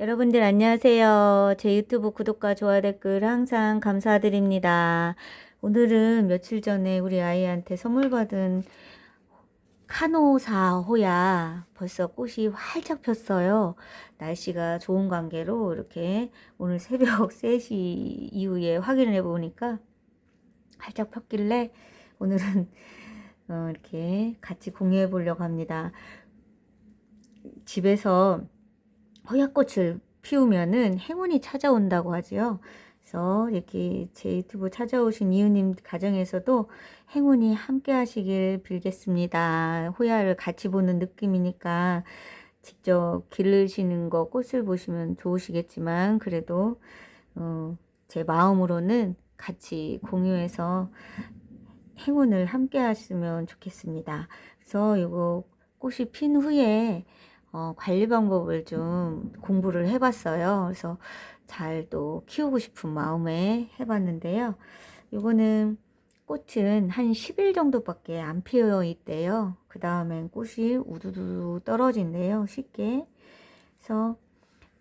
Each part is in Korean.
여러분들 안녕하세요. 제 유튜브 구독과 좋아요 댓글 항상 감사드립니다. 오늘은 며칠 전에 우리 아이한테 선물 받은 카노사 호야 벌써 꽃이 활짝 폈어요. 날씨가 좋은 관계로 이렇게 오늘 새벽 3시 이후에 확인을 해보니까 활짝 폈길래 오늘은 어, 이렇게 같이 공유해 보려고 합니다. 집에서 허약꽃을 피우면은 행운이 찾아온다고 하지요. 그래서 이렇게 제 유튜브 찾아오신 이웃님 가정에서도 행운이 함께 하시길 빌겠습니다. 호야를 같이 보는 느낌이니까 직접 기르시는 거 꽃을 보시면 좋으시겠지만 그래도 어, 제 마음으로는 같이 공유해서 행운을 함께 하시면 좋겠습니다. 그래서 이거 꽃이 핀 후에 어, 관리 방법을 좀 공부를 해봤어요. 그래서 잘 또 키우고 싶은 마음에 해봤는데요. 이거는 꽃은 한 10일 정도밖에 안 피어 있대요. 그 다음엔 꽃이 우두두 떨어진대요. 쉽게. 그래서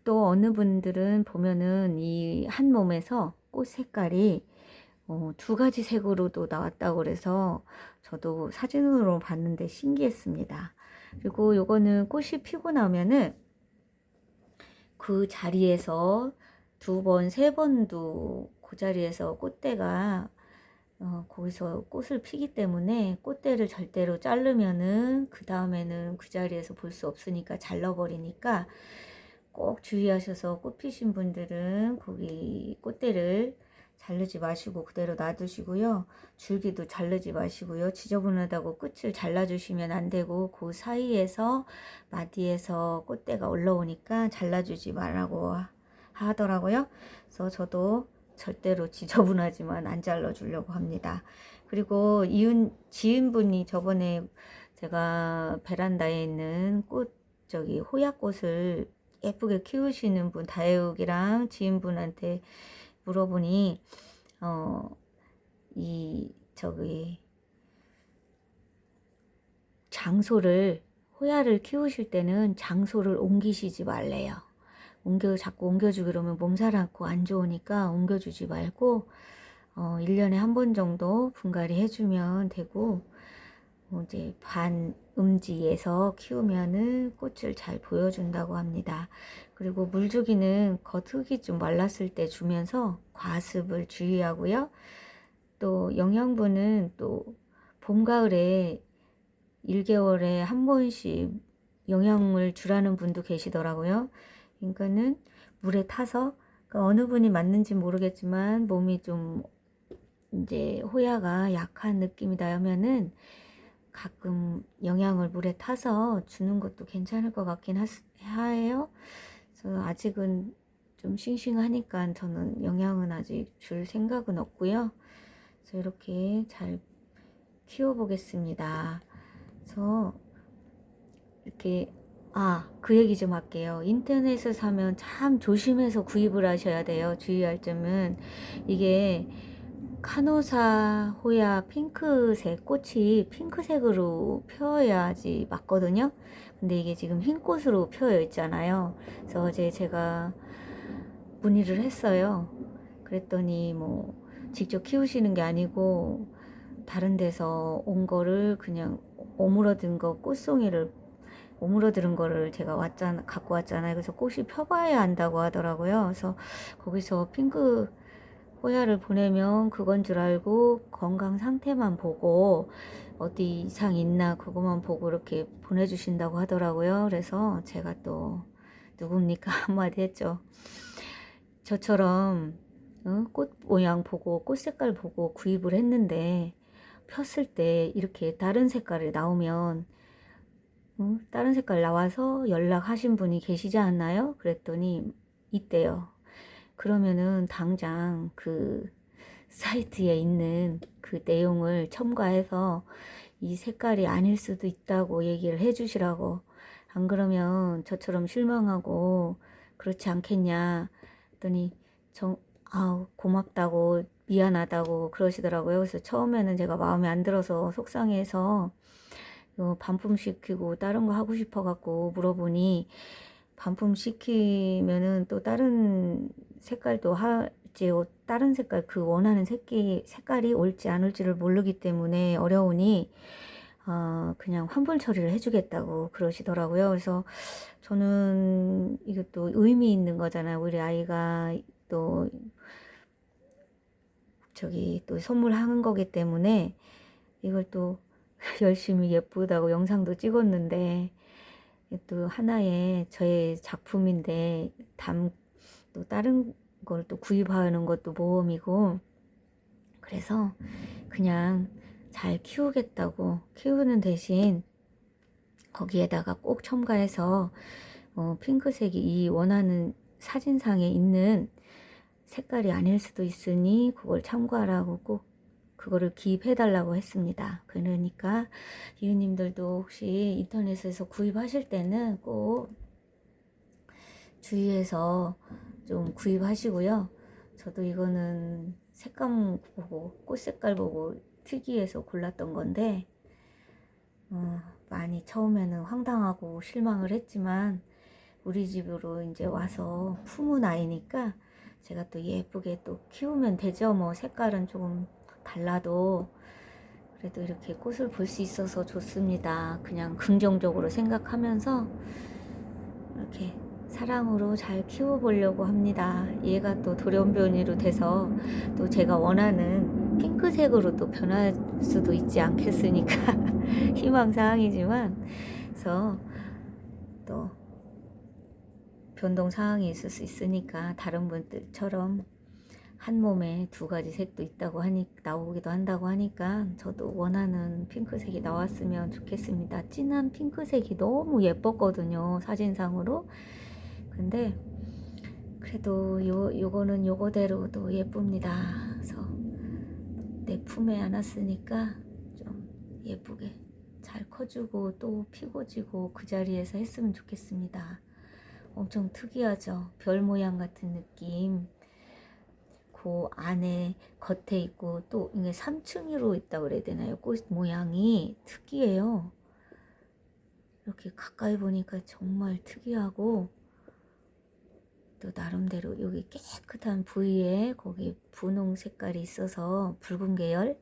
또 어느 분들은 보면은 이 한 몸에서 꽃 색깔이 어, 두 가지 색으로도 나왔다고 그래서 저도 사진으로 봤는데 신기했습니다. 그리고 요거는 꽃이 피고 나면은 그 자리에서 두 번, 세 번도 그 자리에서 꽃대가 어, 거기서 꽃을 피기 때문에 꽃대를 절대로 자르면은 그 다음에는 그 자리에서 볼 수 없으니까 잘라버리니까 꼭 주의하셔서 꽃 피신 분들은 거기 꽃대를 자르지 마시고 그대로 놔두시고요. 줄기도 자르지 마시고요. 지저분하다고 끝을 잘라주시면 안 되고 그 사이에서 마디에서 꽃대가 올라오니까 잘라주지 말라고 하더라고요. 그래서 저도 절대로 지저분하지만 안 잘라주려고 합니다. 그리고 이은 지인분이 저번에 제가 베란다에 있는 꽃 저기 호야꽃을 예쁘게 키우시는 분 다혜욱이랑 지인분한테 물어보니 어 이 저기 장소를 호야를 키우실 때는 장소를 옮기시지 말래요. 옮겨 자꾸 옮겨주기 그러면 몸살 않고 안 좋으니까 옮겨주지 말고 어 1년에 한 번 정도 분갈이 해주면 되고 어, 이제 반 음지에서 키우면은 꽃을 잘 보여준다고 합니다. 그리고 물주기는 겉흙이 좀 말랐을 때 주면서 과습을 주의하고요. 또 영양분은 또 봄, 가을에 1개월에 한 번씩 영양을 주라는 분도 계시더라고요. 그러니까는 물에 타서 그러니까 어느 분이 맞는지 모르겠지만 몸이 좀 이제 호야가 약한 느낌이다 하면은 가끔 영양을 물에 타서 주는 것도 괜찮을 것 같긴. 그래서 아직은 좀 싱싱하니까 저는 영양은 아직 줄 생각은 없고요. 그래서 이렇게 잘 키워보겠습니다. 그래서 이렇게 아, 그 얘기 좀 할게요. 인터넷을 사면 참 조심해서 구입을 하셔야 돼요. 주의할 점은 이게 카노사 호야 핑크색 꽃이 핑크색으로 펴야지 맞거든요. 근데 이게 지금 흰 꽃으로 펴여 있잖아요. 그래서 어제 제가 문의를 했어요. 그랬더니 뭐 직접 키우시는 게 아니고 다른 데서 온 거를 그냥 오므러든 거 꽃송이를 오므러들은 거를 제가 왔잖아 갖고 왔잖아요. 그래서 꽃이 펴봐야 한다고 하더라고요. 그래서 거기서 핑크 호야를 보내면 그건 줄 알고 건강 상태만 보고 어디 이상 있나 그것만 보고 이렇게 보내주신다고 하더라고요. 그래서 제가 또 누굽니까 한마디 했죠. 저처럼 어? 꽃 모양 보고 꽃 색깔 보고 구입을 했는데 폈을 때 이렇게 다른 색깔이 나오면 어? 다른 색깔 나와서 연락하신 분이 계시지 않나요? 그랬더니 있대요. 그러면은 당장 그 사이트에 있는 그 내용을 첨가해서 이 색깔이 아닐 수도 있다고 얘기를 해 주시라고. 안 그러면 저처럼 실망하고 그렇지 않겠냐 했더니 정, 아우 고맙다고 미안하다고 그러시더라고요. 그래서 처음에는 제가 마음에 안 들어서 속상해서 반품 시키고 다른 거 하고 싶어 갖고 물어보니 반품시키면은 또 다른 색깔도 할지 어, 다른 색깔 그 원하는 색이 색깔이 올지 안 올지를 모르기 때문에 어려우니 어, 그냥 환불 처리를 해주겠다고 그러시더라고요. 그래서 저는 이것도 의미 있는 거잖아요. 우리 아이가 또 저기 또 선물하는 거기 때문에 이걸 또 열심히 예쁘다고 영상도 찍었는데 또 하나의 저의 작품인데 담 또 다른 걸 또 구입하는 것도 모험이고 그래서 그냥 잘 키우겠다고 키우는 대신 거기에다가 꼭 첨가해서 어, 핑크색이 이 원하는 사진상에 있는 색깔이 아닐 수도 있으니 그걸 참고하라고 꼭 그거를 기입해 달라고 했습니다. 그러니까 이웃님들도 혹시 인터넷에서 구입하실 때는 꼭 주의해서 좀 구입하시고요. 저도 이거는 색감 보고 꽃 색깔 보고 특이해서 골랐던 건데 어, 많이 처음에는 황당하고 실망을 했지만 우리 집으로 이제 와서 품은 아이니까 제가 또 예쁘게 또 키우면 되죠. 뭐 색깔은 조금 달라도 그래도 이렇게 꽃을 볼 수 있어서 좋습니다. 그냥 긍정적으로 생각하면서 이렇게 사랑으로 잘 키워보려고 합니다. 얘가 또 돌연변이로 돼서 또 제가 원하는 핑크색으로 또 변할 수도 있지 않겠으니까 희망사항이지만 그래서 또 변동 사항이 있을 수 있으니까 다른 분들처럼 한 몸에 두 가지 색도 있다고 하니 나오기도 한다고 하니까 저도 원하는 핑크색이 나왔으면 좋겠습니다. 진한 핑크색이 너무 예뻤거든요. 사진상으로. 근데 그래도 요 요거는 요거대로도 예쁩니다. 그래서 내 품에 안았으니까 좀 예쁘게 잘 커주고 또 피고 지고 그 자리에서 했으면 좋겠습니다. 엄청 특이하죠. 별 모양 같은 느낌. 그 안에 겉에 있고 또 이게 3층으로 있다 그래야 되나요? 꽃 모양이 특이해요. 이렇게 가까이 보니까 정말 특이하고 또 나름대로 여기 깨끗한 부위에 거기 분홍 색깔이 있어서 붉은 계열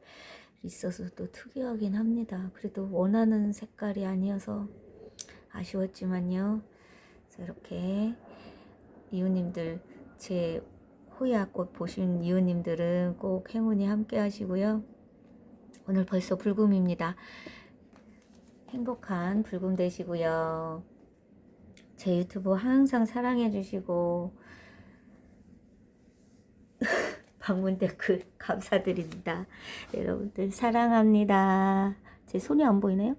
있어서 또 특이하긴 합니다. 그래도 원하는 색깔이 아니어서 아쉬웠지만요. 그래서 이렇게 이웃님들 제 호야꽃 보신 이웃님들은 꼭 행운이 함께 하시고요. 오늘 벌써 불금입니다. 행복한 불금 되시고요. 제 유튜브 항상 사랑해 주시고 방문 댓글 감사드립니다. 여러분들 사랑합니다. 제 손이 안 보이네요?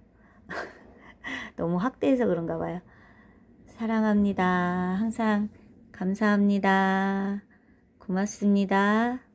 너무 확대해서 그런가 봐요. 사랑합니다. 항상 감사합니다. 고맙습니다.